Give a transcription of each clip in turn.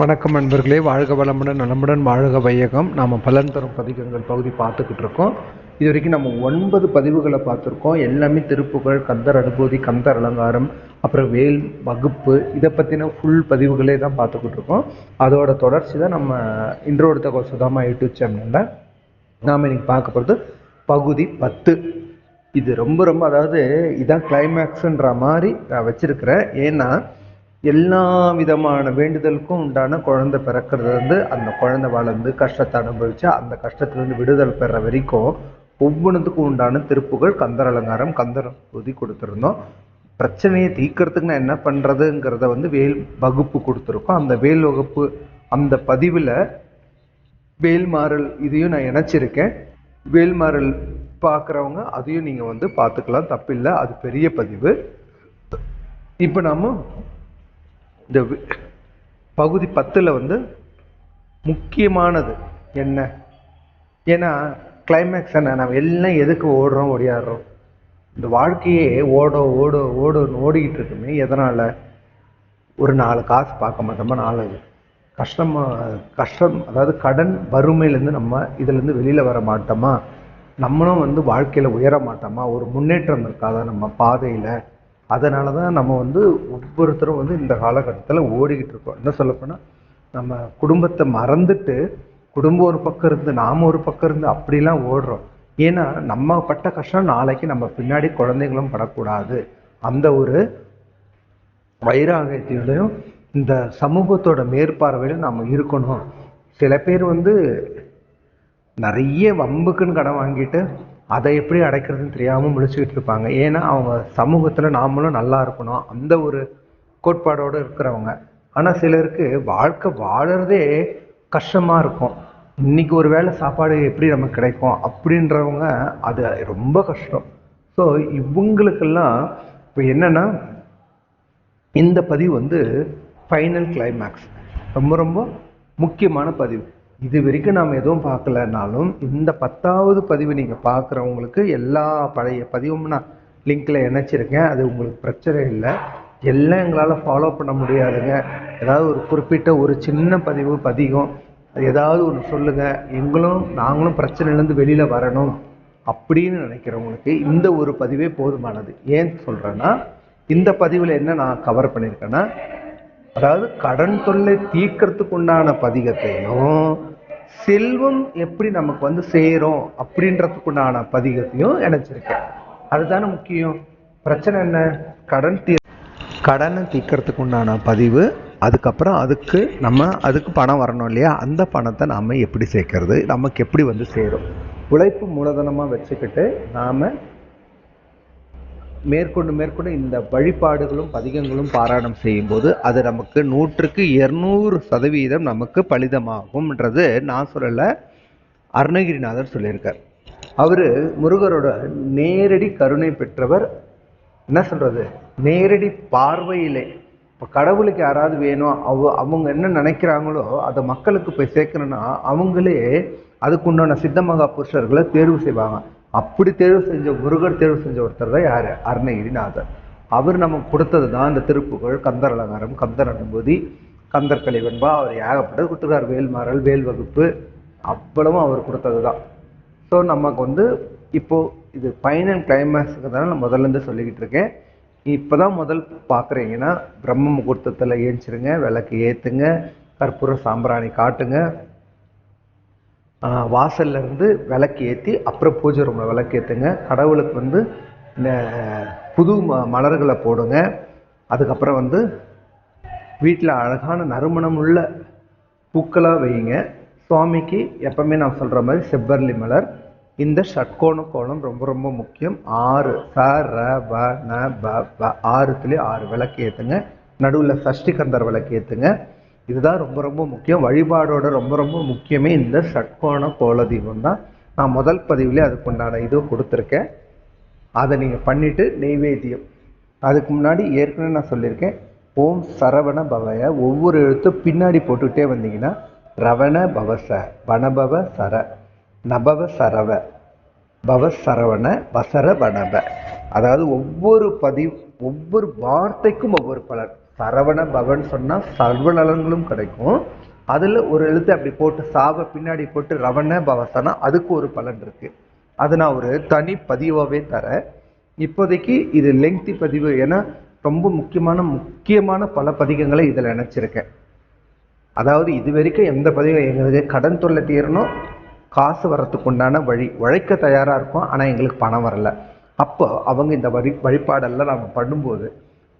வணக்கம் நண்பர்களே. வாழ்க வளமுடன் நலமுடன் வாழ்க வையகம். நாம் பலன் தரும் பதிகங்கள் பகுதி பார்த்துக்கிட்டு இருக்கோம். இது வரைக்கும் நம்ம ஒன்பது பதிவுகளை பார்த்துருக்கோம். எல்லாமே திருப்புகழ் கந்தர் அனுபூதி கந்தர் அலங்காரம் அப்புறம் வேல் வகுப்பு இதை பற்றின ஃபுல் பதிவுகளே தான் பார்த்துக்கிட்டு இருக்கோம். அதோட தொடர்ச்சி தான் நம்ம இன்றோடு தகவல் சுதாமா யூடியூப் சேனலில். நாம் இன்னைக்கு பார்க்க போகிறது பகுதி பத்து. இது ரொம்ப ரொம்ப அதாவது இதான் கிளைமேக்ஸுன்ற மாதிரி நான் வச்சுருக்கிறேன். ஏன்னா எல்லா விதமான வேண்டுதலுக்கும் உண்டான குழந்தை பிறக்கிறது வந்து அந்த குழந்தை வளர்ந்து கஷ்டத்தை அனுபவிச்சு அந்த கஷ்டத்துலேருந்து விடுதல் பெற வரைக்கும் ஒவ்வொன்றுத்துக்கும் உண்டான திருப்புகள் கந்தர் அலங்காரம் கந்தர் ஊதி கொடுத்துருந்தோம். பிரச்சனையை தீர்க்கறதுக்கு நான் என்ன பண்ணுறதுங்கிறத வந்து வேல் வகுப்பு கொடுத்துருக்கோம். அந்த வேல் வகுப்பு அந்த பதிவில் வேல்மாறல் இதையும் நான் இணைச்சிருக்கேன். வேல்மாறல் பார்க்குறவங்க அதையும் நீங்கள் வந்து பார்த்துக்கலாம் தப்பில்லை அது பெரிய பதிவு. இப்போ நம்ம இந்த பகுதி பத்தில் வந்து முக்கியமானது என்ன? ஏன்னா கிளைமேக்ஸ் என்ன? நம்ம எல்லாம் எதுக்கு ஓடுறோம் ஓடியாடுறோம்? இந்த வாழ்க்கையே ஓடோ ஓட ஓடுன்னு ஓடிக்கிட்டு இருக்குமே எதனால்? ஒரு நாலு காசு பார்க்க மாட்டோமா. நாலு கஷ்டமாக கஷ்டம் அதாவது கடன் வறுமையிலேருந்து நம்ம இதுலேருந்து வெளியில் வர மாட்டோமா? நம்மளும் வந்து வாழ்க்கையில் உயர மாட்டோமா? ஒரு முன்னேற்றம் இருக்காதா நம்ம பாதையில்? அதனால தான் நம்ம வந்து ஒவ்வொருத்தரும் வந்து இந்த காலகட்டத்தில் ஓடிக்கிட்டு இருக்கோம். என்ன சொல்லப்போனால் நம்ம குடும்பத்தை மறந்துட்டு குடும்பம் ஒரு பக்கம் இருந்து நாம் ஒரு பக்கம் இருந்து அப்படிலாம் ஓடுறோம். ஏன்னா நம்ம பட்ட கஷ்டம் நாளைக்கு நம்ம பின்னாடி குழந்தைங்களும் படக்கூடாது. அந்த ஒரு வைராகத்தையும் இந்த சமூகத்தோட மேற்பார்வையில் நம்ம இருக்கணும். சில பேர் வந்து நிறைய வம்புக்குன்னு கடன் வாங்கிட்டு அதை எப்படி அடைக்கிறதுன்னு தெரியாமல் முழிச்சுக்கிட்டு இருப்பாங்க. ஏன்னா அவங்க சமூகத்தில் நாமளும் நல்லா இருக்கணும். அந்த ஒரு கோட்பாடோடு இருக்கிறவங்க. ஆனால் சிலருக்கு வாழ்க்கை வாழறதே கஷ்டமாக இருக்கும். இன்னைக்கு ஒரு வேளை சாப்பாடு எப்படி நமக்கு கிடைக்கும் அப்படின்றவங்க அது ரொம்ப கஷ்டம். ஸோ இவங்களுக்கெல்லாம் இப்போ என்னென்னா இந்த பதிவு வந்து ஃபைனல் கிளைமேக்ஸ் ரொம்ப ரொம்ப முக்கியமான பதிவு. இது வரைக்கும் நாம் எதுவும் பார்க்கலனாலும் இந்த பத்தாவது பதிவு நீங்கள் பார்க்குறவங்களுக்கு எல்லா பழைய பதிவும் நான் லிங்க்கில் இணைச்சிருக்கேன். அது உங்களுக்கு பிரச்சனை இல்லை. எல்லாம் எங்களால் ஃபாலோ பண்ண முடியாதுங்க. ஏதாவது ஒரு குறிப்பிட்ட ஒரு சின்ன பதிவு பதிகம் ஏதாவது ஒன்று சொல்லுங்கள் எங்களும் நாங்களும் பிரச்சனையிலேருந்து வெளியில் வரணும் அப்படின்னு நினைக்கிறவங்களுக்கு இந்த ஒரு பதிவே போதுமானது. ஏன் சொல்கிறேன்னா இந்த பதிவில் என்ன நான் கவர் பண்ணியிருக்கேன்னா அதாவது கடன் தொல்லை தீர்க்கறதுக்கு உண்டான பதிகத்தையும் செல்வம் எப்படி நமக்கு வந்து சேரும் அப்படின்றதுக்குண்டான பதிகத்தையும் இணைச்சிருக்கேன். அதுதானே முக்கியம். பிரச்சனை என்ன? கடன் தீ கடனை தீர்க்கறதுக்கு உண்டான பதிவு அதுக்கப்புறம் அதுக்கு நம்ம அதுக்கு பணம் வரணும் இல்லையா? அந்த பணத்தை நாம் எப்படி சேர்க்கறது? நமக்கு எப்படி வந்து சேரும்? உழைப்பு மூலதனமாக வச்சுக்கிட்டு நாம் மேற்கொண்டு மேற்கொண்டு இந்த வழிபாடுகளும் பதிகங்களும் பாராயணம் செய்யும்போது அது நமக்கு நூற்றுக்கு இருநூறு சதவீதம் நமக்கு பலிதமாகும்ன்றது நான் சொல்லலை. அருணகிரிநாதர் சொல்லியிருக்கார். அவர் முருகரோட நேரடி கருணை பெற்றவர். என்ன சொல்கிறது நேரடி பார்வையிலே. இப்போ கடவுளுக்கு யாராவது வேணும் அவ அவங்க என்ன நினைக்கிறாங்களோ அதை மக்களுக்கு போய் சேர்க்கணும்னா அவங்களே அதுக்குண்டான சித்த மகா புருஷர்களை தேர்வு செய்வாங்க. அப்படி தேர்வு செஞ்ச முருகர் தேர்வு செஞ்ச ஒருத்தர் தான் யார்? அருணகிரிநாதர் அவர் நமக்கு கொடுத்தது தான் இந்த திருப்புகழ் கந்தர் அலங்காரம் கந்தர் அனுபூதி கந்தர் கலிவன்பா அவர் ஏகப்பட்டது கொடுத்துருக்கார். வேல்மாறல் வேல் வகுப்பு அவ்வளவும் அவர் கொடுத்தது தான். ஸோ நமக்கு வந்து இப்போது இது ஃபைனல் கிளைமேக்ஸுக்கு தானே நான் முதல்ல இருந்து சொல்லிக்கிட்டு இருக்கேன். இப்போ தான் முதல் பார்க்குறீங்கன்னா பிரம்ம முகூர்த்தத்தில் ஏஞ்சிருங்க விளக்கு ஏற்றுங்க கற்பூர சாம்பிராணி காட்டுங்க வாசல்லேருந்து வாசல்ல இருந்து விளக்கு ஏற்றி அப்புறம் பூஜை ரூமில் விளக்கு ஏற்றுங்க கடவுளுக்கு வந்து இந்த புது ம மலர்களை போடுங்க. அதுக்கப்புறம் வந்து வீட்டில் அழகான நறுமணம் உள்ள பூக்களாக வையுங்க. சுவாமிக்கு எப்பவுமே நான் சொல்கிற மாதிரி செவ்வரளி மலர். இந்த ஷட்கோண கோலம் ரொம்ப ரொம்ப முக்கியம். ஆறு ச ர ப ந ப ப ஆறுத்துலேயே ஆறு விளக்கு ஏற்றுங்க நடுவில் சஷ்டி கந்தர் விளக்கு ஏற்றுங்க இதுதான் ரொம்ப ரொம்ப முக்கியம். வழிபாடோட ரொம்ப ரொம்ப முக்கியமே இந்த சட்கோண கோல தீபம் தான். நான் முதல் பதிவுலேயே அதுக்குண்டான இது கொடுத்துருக்கேன். அதை நீங்கள் பண்ணிவிட்டு நெய்வேத்தியம். அதுக்கு முன்னாடி ஏற்கனவே நான் சொல்லியிருக்கேன். ஓம் சரவண பவய. ஒவ்வொரு எழுத்தும் பின்னாடி போட்டுக்கிட்டே வந்தீங்கன்னா ரவண பவச வனபவ சர நபவ சரவ பவ சரவண வசர வனப அதாவது ஒவ்வொரு பதிவு ஒவ்வொரு வார்த்தைக்கும் ஒவ்வொரு பலன். சரவண பவன் சொன்னால் சர்வ நலன்களும் கிடைக்கும். அதில் ஒரு எழுத்து அப்படி போட்டு சாவை பின்னாடி போட்டு ரவண பவசனா அதுக்கு ஒரு பலன் இருக்குது அது நான் ஒரு தனி பதிவாகவே தரேன் இப்போதைக்கு இது லெங்க்தி பதிவு ஏன்னா ரொம்ப முக்கியமான முக்கியமான பல பதிகங்களை இதில் நினச்சிருக்கேன். அதாவது இது வரைக்கும் எந்த பதிவும் எங்களுக்கு கடன் தொல்லை தீரணும் காசு வரத்துக்கு உண்டான வழி உழைக்க தயாராக இருக்கும் ஆனால் எங்களுக்கு பணம் வரல. அப்போ அவங்க இந்த வழி வழிபாடெல்லாம் நம்ம பண்ணும்போது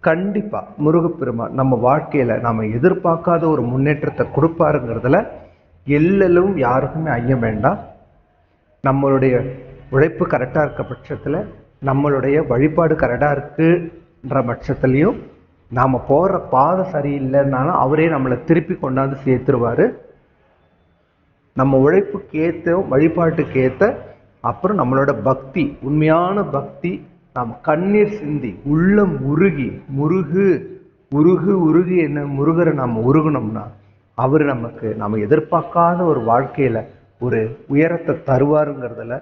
கண்டிப்பாக முருகப்பெருமான் நம்ம வாழ்க்கையில் நம்ம எதிர்பார்க்காத ஒரு முன்னேற்றத்தை கொடுப்பாருங்கிறதுல எல்லலும் யாருக்குமே ஐயம் வேண்டாம். நம்மளுடைய உழைப்பு கரெக்டாக இருக்க பட்சத்தில் நம்மளுடைய வழிபாடு கரெக்டாக இருக்குன்ற பட்சத்துலேயும் நாம் போகிற பாதை சரியில்லைன்னாலும் அவரே நம்மளை திருப்பி கொண்டாந்து சேர்த்துருவார். நம்ம உழைப்புக்கு ஏற்ற வழிபாட்டுக்கு ஏற்ற அப்புறம் நம்மளோட பக்தி உண்மையான பக்தி நாம் கண்ணீர் சிந்தி உள்ளம் உருகி முருகு உருகு உருகி என்ன முருகரை நாம் உருகணும்னா அவர் நமக்கு நம்ம எதிர்பார்க்காத ஒரு வாழ்க்கையில் ஒரு உயரத்தை தருவாருங்கிறதுல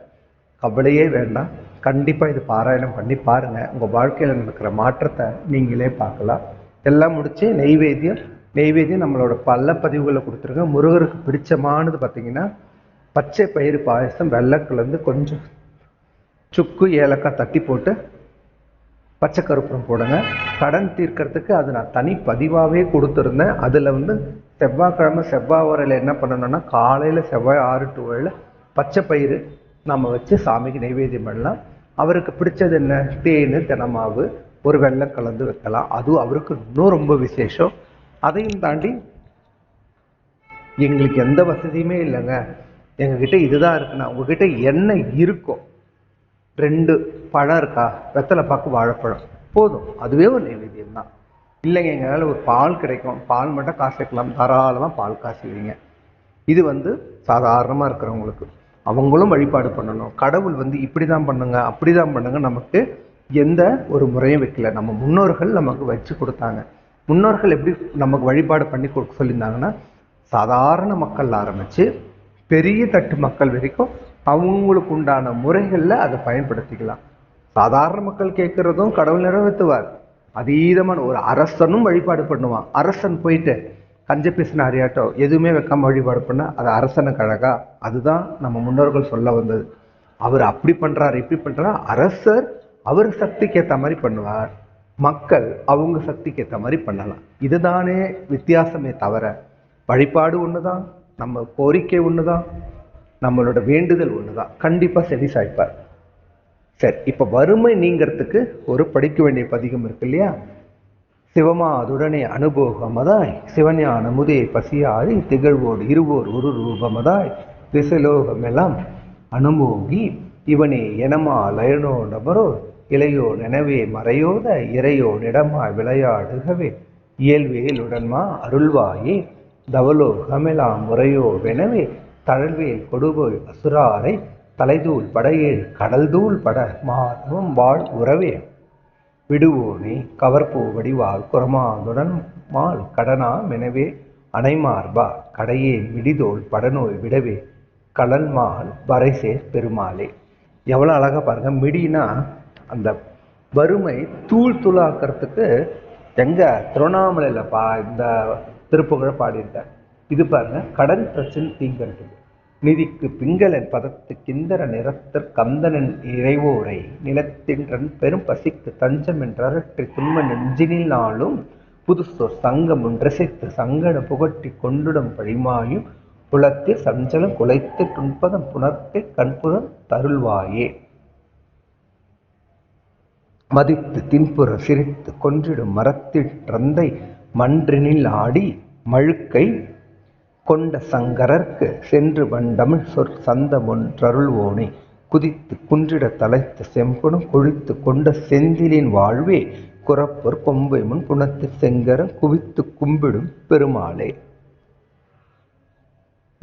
கவலையே வேண்டாம். கண்டிப்பாக இது பாராயணம் பண்ணி பாருங்கள் உங்கள் வாழ்க்கையில் நடக்கிற மாற்றத்தை நீங்களே பார்க்கலாம். எல்லாம் முடிச்சு நெய்வேத்தியம் நெய்வேத்தியம் நம்மளோட பல பதிவுகளை கொடுத்துருக்கேன். முருகருக்கு பிடிச்சமானது பார்த்தீங்கன்னா பச்சை பயிறு பாயசம் வெள்ளை கொஞ்சம் சுக்கு ஏலக்காய் தட்டி போட்டு பச்சை கருப்பூரம் போடுங்க. கடன் தீர்க்கறதுக்கு அது நான் தனி பதிவாகவே கொடுத்துருந்தேன். அதில் வந்து செவ்வாய்க்கிழமை செவ்வாய் வரையில் என்ன பண்ணணும்னா காலையில் செவ்வாய் ஆறு டு ஏழில் பச்சை பயிறு நம்ம வச்சு சாமிக்கு நைவேத்தியம் பண்ணலாம். அவருக்கு பிடிச்சது என்ன? தேன் தினமாவு ஒரு வெள்ளம் கலந்து வைக்கலாம். அதுவும் அவருக்கு இன்னும் ரொம்ப விசேஷம். அதையும் தாண்டி எங்களுக்கு எந்த வசதியுமே இல்லைங்க. எங்ககிட்ட இதுதான் இருக்குன்னா உங்ககிட்ட என்ன இருக்கோ ரெண்டு பழம் இருக்கா? வெத்தலை பாக்கு வாழைப்பழம். போதும். அதுவே ஒரு நைவேத்தியம் தான் இல்லைங்க எங்களால் ஒரு பால் கிடைக்கும். பால் மட்டும் காசு வைக்கலாம். தாராளமாக பால் காசு வைங்க. இது வந்து சாதாரணமாக இருக்கிறவங்களுக்கு. அவங்களும் வழிபாடு பண்ணணும். கடவுள் வந்து இப்படி தான் பண்ணுங்க அப்படி தான் பண்ணுங்க நமக்கு எந்த ஒரு முறையும் வைக்கல. நம்ம முன்னோர்கள் நமக்கு வச்சு கொடுத்தாங்க. முன்னோர்கள் எப்படி நமக்கு வழிபாடு பண்ணி கொடுக்க சொல்லியிருந்தாங்கன்னா சாதாரண மக்கள் ஆரம்பித்து பெரிய தட்டு மக்கள் வரைக்கும் அவங்களுக்கு உண்டான முறைகளில் அதை பயன்படுத்திக்கலாம். சாதாரண மக்கள் கேட்குறதும் கடவுள் நிறைவேற்றுவார். அதீதமான ஒரு அரசனும் வழிபாடு பண்ணுவான். அரசன் போயிட்டு கஞ்ச பேசினாரியாட்டோ எதுவுமே வைக்காம வழிபாடு பண்ண அது அரசனுக்கு அழகா அதுதான் நம்ம முன்னோர்கள் சொல்ல வந்தது. அவர் அப்படி பண்ணுறாரு இப்படி பண்ணுறா அரசர் அவர் சக்திக்கு ஏற்ற மாதிரி பண்ணுவார். மக்கள் அவங்க சக்திக்கு ஏற்ற மாதிரி பண்ணலாம். இதுதானே வித்தியாசமே தவிர வழிபாடு ஒன்று தான் நம்ம கோரிக்கை ஒன்று தான் நம்மளோட வேண்டுதல் ஒன்று தான் கண்டிப்பாக செவி சாய்ப்பார். சரி இப்போ வறுமை நீங்கிறதுக்கு ஒரு படிக்க வேண்டிய பதிகம் இருக்கு இல்லையா? சிவமா அதுடனே அனுபோகமதாய் சிவஞான முதே பசியாதி திகழ்வோடு இருவோர் ஒரு ரூபமதாய் திசலோகமெல்லாம் அனுமோகி இவனே எனமா லயனோ நபரோ இளையோ நெனவே மறையோத இறையோ நிடமாய் விளையாடுகவே இயல்வேலுடன்மா அருள்வாயே தவலோகமெல்லாம் முறையோ வெனவே தழல்வேல் கொடுபோய் அசுராரை தலைதூள் படையேழு கடல்தூள் பட மாதவம் வாழ் உறவே. விடுவோனே கவர்பூ வடிவால் குரமாதுடன் மால் கடனா மெனவே. அணைமார்பா கடையே மிடிதோல் படநோய் விடவே. கடல்மால் வரைசேர் பெருமாளே. எவ்வளோ அழகா பாருங்க மிடினா அந்த வறுமை தூள் தூளாக்கிறதுக்கு எங்கே திருவண்ணாமலையில் பா இந்த திருப்புகழ பாடியிருக்கார். இது பாருங்கள் கடன் பிரச்சனை தீங்கிறது நிதிக்கு பிங்களன் பதத்து கிந்தர நிறத்தற் கந்தனன் இறைவோரை நிலத்தின்றன் பெரும் பசிக்கு தஞ்சம் என்றரற்றி துன்ப நெஞ்சினாலும் புதுசோர் சங்கம் ஒன்றசைத்து சங்கட புகட்டி கொண்டுடும் பழிமாயும் புலத்தில் சஞ்சலம் குலைத்து துன்பதம் புணர்த்தை கண்புறம் தருள்வாயே. மதித்து தின்புற சிரித்து கொன்றிடும் மரத்தில் ரந்தை மன்றினில் ஆடி மழுக்கை கொண்ட சங்கரர்க்கு சென்று வண்டமிழ் சொற் சந்தமொன்றருள்வோனே. குதித்து குன்றிட தலைத்து செம்புணம் கொழித்து கொண்ட செந்திலின் வாழ்வே குறப்பொர் கொம்பை முன் குணத்து செங்கரம் குவித்து கும்பிடும் பெருமாளே.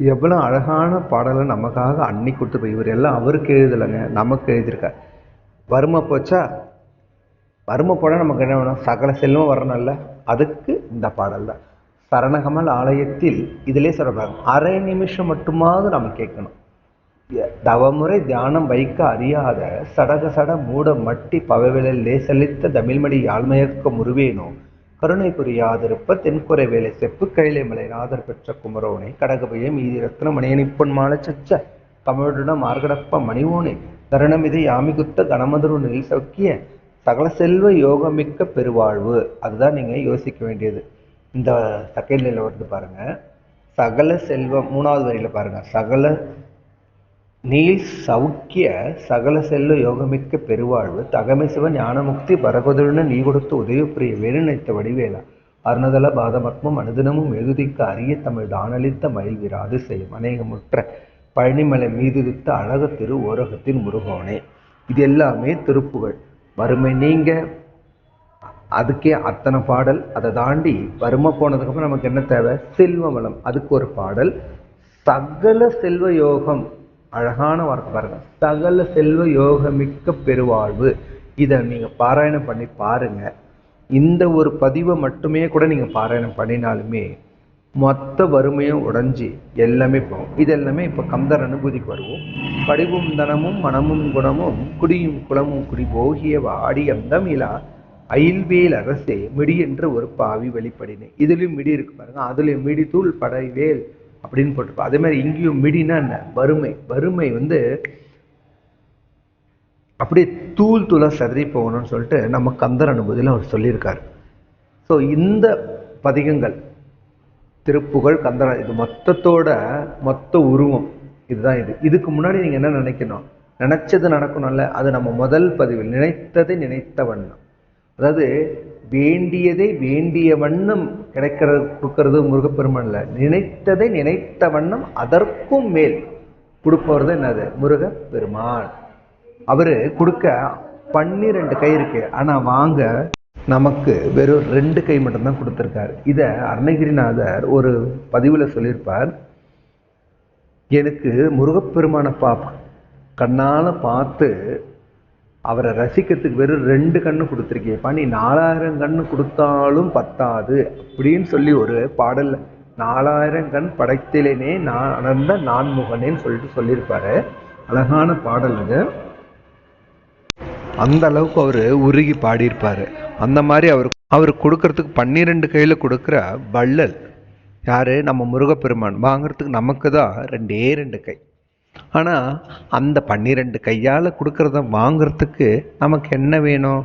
எவ்வளோ அழகான பாடலை நமக்காக அன்னி கொடுத்து போய் இவர் எல்லாம் அவருக்கு எழுதலைங்க நமக்கு எழுதியிருக்கார். வறுமை போச்சா? வறுமை போட நமக்கு என்ன வேணும்? சகல செல்வம் வரணும்ல. அதுக்கு இந்த பாடல் தான் சரணகமல் ஆலயத்தில் இதிலே சொல்கிறாங்க அரை நிமிஷம் மட்டுமாவது நம்ம கேட்கணும். தவமுறை தியானம் வைக்க அறியாத சடக சட மூட மட்டி பவவிலில் லேசலித்த தமிழ்மடி யாழ்மையக்க முருவேனோ கருணை புரியாதிருப்ப தென்குறை வேலை செப்பு கைலைமலை நாதர் பெற்ற குமரோனை கடகபய மீதிரத்ன மணியனிப்பொன் மாலை சச்ச கமழுட மார்கடப்ப மணிவோனை தருணமிதை யாமிகுத்த கணமதுரு நில் சக்கிய சகல செல்வ யோகமிக்க பெருவாழ்வு. அதுதான் நீங்கள் யோசிக்க வேண்டியது. இந்த செகண்ட் லைனில் வருது பாருங்கள் சகல செல்வம் மூணாவது வரியில பாருங்கள் சகல நீல் சௌக்கிய சகல செல்வ யோகமிக்க பெருவாழ்வு தகமை சிவ ஞானமுக்தி பரகுதருன்னு நீ கொடுத்த புரிய வேறுநினைத்த வடிவேலா. அருணதல பாதமத்மம் அனுதினமும் எழுதிக்க அரிய தமிழ் தானளித்த மயில் விராது செய்யும் அநேகமுற்ற பழனிமலை மீதுதித்த அழக திரு ஓரகத்தின் முருகோனே. இது எல்லாமே திருப்புகழ். வறுமை நீங்க அதுக்கே அத்தனை பாடல். அதை தாண்டி வறுமை போனதுக்கப்புறம் நமக்கு என்ன தேவை? செல்வ வளம் அதுக்கு ஒரு பாடல். சகல செல்வ யோகம் அழகான வார்த்தை பாருங்க. சகல செல்வ யோகமிக்க பெருவாழ்வு. இதை நீங்கள் பாராயணம் பண்ணி பாருங்க. இந்த ஒரு பதிவை மட்டுமே கூட நீங்கள் பாராயணம் பண்ணினாலுமே மொத்த வறுமையும் உடைஞ்சி எல்லாமே போகும். இது எல்லாமே இப்போ கந்தர் அனுபூதிக்கு வருவோம். படிவும் தனமும் மனமும் குணமும் குடியும் குளமும் குடி போகிய வாடி அந்தமிலா அயில்வேல் அரசே மிடி என்ற ஒரு பாவி வெளிப்படினேன் இதுலயும் மிடி இருக்கு பாருங்க. அதுலயும் மிடி தூள் படைவேல் அப்படின்னு போட்டிருப்போம் அதே மாதிரி இங்கேயும் மிடினா என்ன? வறுமை. வறுமை வந்து அப்படியே தூள் தூளாக சதறி போகணும்னு சொல்லிட்டு நம்ம கந்தர் அனுபூதியில் அவர் சொல்லியிருக்காரு. ஸோ இந்த பதிகங்கள் திருப்புகழ் கந்தர இது மொத்தத்தோட மொத்த உருவம். இதுதான் இது. இதுக்கு முன்னாடி நீங்கள் என்ன நினைக்கணும்? நினைச்சது நடக்கணும்ல. அது நம்ம முதல் பதிவில் நினைத்ததை நினைத்த வண்ணம். அதாவது வேண்டியதை வேண்டிய வண்ணம் கிடைக்கிறது கொடுக்கறது முருகப்பெருமான்ல. நினைத்ததை நினைத்த வண்ணம் அதற்கும் மேல் கொடுப்பவர் தான் என்னது? முருகப்பெருமான். அவர் கொடுக்க பன்னிரெண்டு கை இருக்கு. ஆனால் வாங்க நமக்கு வெறும் ரெண்டு கை மட்டும்தான் கொடுத்துருக்காரு. இதை அருணகிரிநாதர் ஒரு பதிவில் சொல்லியிருப்பார். எனக்கு முருகப்பெருமானை பா கண்ணால் பார்த்து அவரை ரசிக்கிறதுக்கு வெறும் ரெண்டு கண்ணு கொடுத்துருக்கியப்பா நீ நாலாயிரம் கண்ணு கொடுத்தாலும் பத்தாது அப்படின்னு சொல்லி ஒரு பாடல் நாலாயிரம் கண் படைத்திலேனே நான் அனர்ந்த நான்முகனேன்னு சொல்லிட்டு சொல்லியிருப்பாரு. அழகான பாடல் அது. அந்த அளவுக்கு அவர் உருகி பாடியிருப்பார். அந்த மாதிரி அவர் அவர் கொடுக்கறதுக்கு பன்னிரெண்டு கையில் கொடுக்குற வள்ளல். யாரு? நம்ம முருகப்பெருமான். வாங்குறதுக்கு நமக்கு தான் ரெண்டே ரெண்டு கை. ஆனால் அந்த பன்னிரெண்டு கையால் கொடுக்கறத வாங்குறதுக்கு நமக்கு என்ன வேணும்?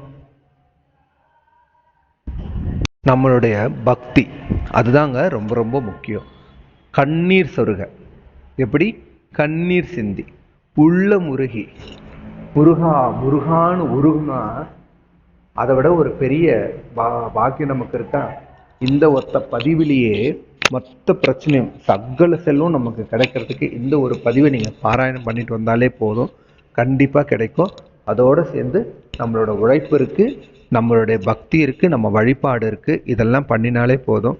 நம்மளுடைய பக்தி. அதுதாங்க ரொம்ப ரொம்ப முக்கியம். கண்ணீர் சொருக. எப்படி? கண்ணீர் சிந்தி. உள்ள முருகி. முருகா முருகான்னு உருகுனா அதை விட ஒரு பெரிய பா பாக்கியம் நமக்கு இருக்கா? இந்த ஒத்த பதிவிலேயே மொத்த பிரச்சனையும் சகல செல்வம் நமக்கு கிடைக்கிறதுக்கு இந்த ஒரு பதிவை நீங்கள் பாராயணம் பண்ணிட்டு வந்தாலே போதும். கண்டிப்பாக கிடைக்கும். அதோடு சேர்ந்து நம்மளோட உழைப்பு இருக்குது நம்மளுடைய பக்தி இருக்குது நம்ம வழிபாடு இருக்குது இதெல்லாம் பண்ணினாலே போதும்.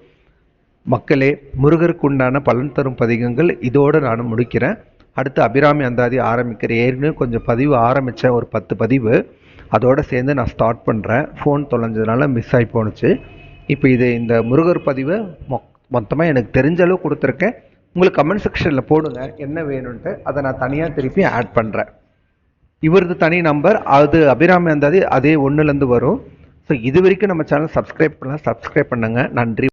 மக்களே முருகருக்கு உண்டான பலன் தரும் பதிகங்கள் இதோடு நான் முடிக்கிறேன். அடுத்து அபிராமி அந்தாதி ஆரம்பிக்கிற ஏற்கனவே கொஞ்சம் பதிவு ஆரம்பித்த ஒரு பத்து பதிவு. அதோடு சேர்ந்து நான் ஸ்டார்ட் பண்ணுறேன் ஃபோன் தொலைஞ்சதுனால மிஸ் ஆகி போணுச்சு. இப்போ இது இந்த முருகர் பதிவை மொ மொத்தமாக எனக்கு தெரிஞ்ச அளவு கொடுத்துருக்கேன். உங்களுக்கு கமெண்ட் செக்ஷனில் போடுங்க என்ன வேணும்ன்ட்டு. அதை நான் தனியாக திருப்பி ஆட் பண்ணுறேன் இவரது தனி நம்பர் அது அபிராமி அந்தாதி அதே ஒன்றுலேருந்து வரும். ஸோ இது வரைக்கும் நம்ம சேனல் சப்ஸ்கிரைப் பண்ணலாம் சப்ஸ்கிரைப் பண்ணுங்கள் நன்றி.